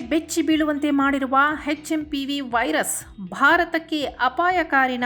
ಬೆಚ್ಚಿ ಬೀಳುವಂತೆ ಮಾಡಿರುವ H M P V virus ಭಾರತಕ್ಕೆ ಅಪಾಯಕಾರಿನ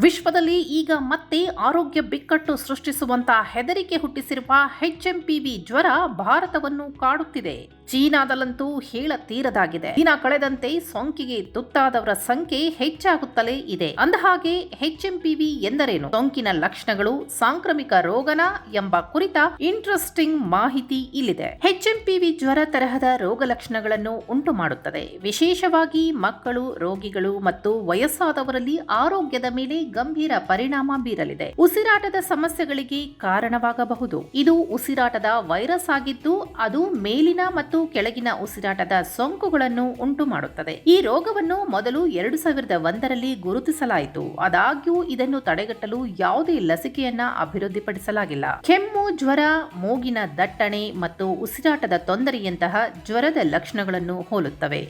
ವಿಶ್ವದಲ್ಲಿ ಈಗ ಮತ್ತೆ ಆರೋಗ್ಯ ಬಿಕ್ಕಟ್ಟು ಸೃಷ್ಟಿಸುವಂತಹ ಹೆದರಿಕೆ ಹುಟ್ಟಿಸಿರುವ ಎಚ್ ಎಂ ಪಿ ವಿ ಜ್ವರ ಭಾರತವನ್ನು ಕಾಡುತ್ತಿದೆ. ಚೀನಾದಲ್ಲಂತೂ ಹೇಳತೀರದಾಗಿದೆ ದಿನ ಕಳೆದಂತೆ ಸೋಂಕಿಗೆ ತುತ್ತಾದವರ ಸಂಖ್ಯೆ ಹೆಚ್ಚಾಗುತ್ತಲೇ ಇದೆ. ಅಂದಹಾಗೆ ಎಚ್ಎಂಪಿವಿ ಎಂದರೇನು? ಸೋಂಕಿನ ಲಕ್ಷಣಗಳು ಸಾಂಕ್ರಾಮಿಕ ರೋಗನ ಎಂಬ ಕುರಿತ ಇಂಟ್ರೆಸ್ಟಿಂಗ್ ಮಾಹಿತಿ ಇಲ್ಲಿದೆ. ಎಚ್ಎಂಪಿವಿ ಜ್ವರ ತರಹದ ರೋಗ ಲಕ್ಷಣಗಳನ್ನು ಉಂಟು ಮಾಡುತ್ತದೆ. ವಿಶೇಷವಾಗಿ ಮಕ್ಕಳು, ರೋಗಿಗಳು ಮತ್ತು ವಯಸ್ಸಾದವರಲ್ಲಿ ಆರೋಗ್ಯದ ಮೇಲೆ ಗಂಭೀರ ಪರಿಣಾಮ ಬೀರಲಿದೆ. ಉಸಿರಾಟದ ಸಮಸ್ಯೆಗಳಿಗೆ ಕಾರಣವಾಗಬಹುದು. ಇದು ಉಸಿರಾಟದ ವೈರಸ್ ಆಗಿದ್ದು, ಅದು ಮೇಲಿನ ಮತ್ತು ಕೆಳಗಿನ ಉಸಿರಾಟದ ಸೋಂಕುಗಳನ್ನು ಉಂಟು ಮಾಡುತ್ತದೆ ಈ ರೋಗವನ್ನು ಮೊದಲು ಎರಡು ಸಾವಿರದ ಒಂದರಲ್ಲಿ ಗುರುತಿಸಲಾಯಿತು. ಆದಾಗ್ಯೂ ಇದನ್ನು ತಡೆಗಟ್ಟಲು ಯಾವುದೇ ಲಸಿಕೆಯನ್ನ ಅಭಿವೃದ್ಧಿಪಡಿಸಲಾಗಿಲ್ಲ. ಕೆಮ್ಮು, ಜ್ವರ, ಮೂಗಿನ ದಟ್ಟಣೆ ಮತ್ತು ಉಸಿರಾಟದ ತೊಂದರೆಯಂತಹ ಜ್ವರದ ಲಕ್ಷಣಗಳನ್ನು ಹೋಲುತ್ತವೆ.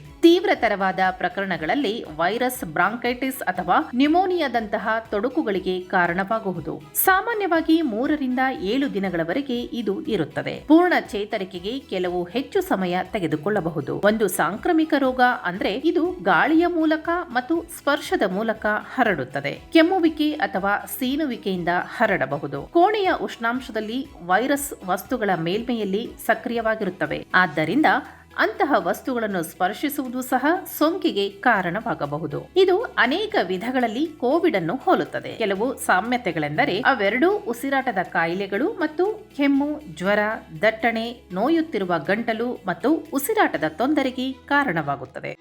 ತೀವ್ರತರವಾದ ಪ್ರಕರಣಗಳಲ್ಲಿ ವೈರಸ್, ಬ್ರಾಂಕೈಟಿಸ್ ಅಥವಾ ನ್ಯುಮೋನಿಯಾದಂತಹ ತೊಡಕುಗಳಿಗೆ ಕಾರಣವಾಗಬಹುದು ಸಾಮಾನ್ಯವಾಗಿ ಮೂರರಿಂದ ಏಳು ದಿನಗಳವರೆಗೆ ಇದು ಇರುತ್ತದೆ. ಪೂರ್ಣ ಚೇತರಿಕೆಗೆ ಕೆಲವು ಹೆಚ್ಚು ಸಮಯ ತೆಗೆದುಕೊಳ್ಳಬಹುದು. ಒಂದು ಸಾಂಕ್ರಾಮಿಕ ರೋಗ ಅಂದ್ರೆ ಇದು ಗಾಳಿಯ ಮೂಲಕ ಮತ್ತು ಸ್ಪರ್ಶದ ಮೂಲಕ ಹರಡುತ್ತದೆ. ಕೆಮ್ಮುವಿಕೆ ಅಥವಾ ಸೀನುವಿಕೆಯಿಂದ ಹರಡಬಹುದು. ಕೋಣೆಯ ಉಷ್ಣಾಂಶದಲ್ಲಿ ವೈರಸ್ ವಸ್ತುಗಳ ಮೇಲ್ಮೆಯಲ್ಲಿ ಸಕ್ರಿಯವಾಗಿರುತ್ತವೆ. ಆದ್ದರಿಂದ ಅಂತಹ ವಸ್ತುಗಳನ್ನು ಸ್ಪರ್ಶಿಸುವುದು ಸಹ ಸೋಂಕಿಗೆ ಕಾರಣವಾಗಬಹುದು. ಇದು ಅನೇಕ ವಿಧಗಳಲ್ಲಿ ಕೋವಿಡ್ ಅನ್ನು ಹೋಲುತ್ತದೆ. ಕೆಲವು ಸಾಮ್ಯತೆಗಳೆಂದರೆ ಅವೆರಡೂ ಉಸಿರಾಟದ ಕಾಯಿಲೆಗಳು ಮತ್ತು ಕೆಮ್ಮು, ಜ್ವರ, ದಟ್ಟಣೆ, ನೋಯುತ್ತಿರುವ ಗಂಟಲು ಮತ್ತು ಉಸಿರಾಟದ ತೊಂದರೆಗೆ ಕಾರಣವಾಗುತ್ತದೆ.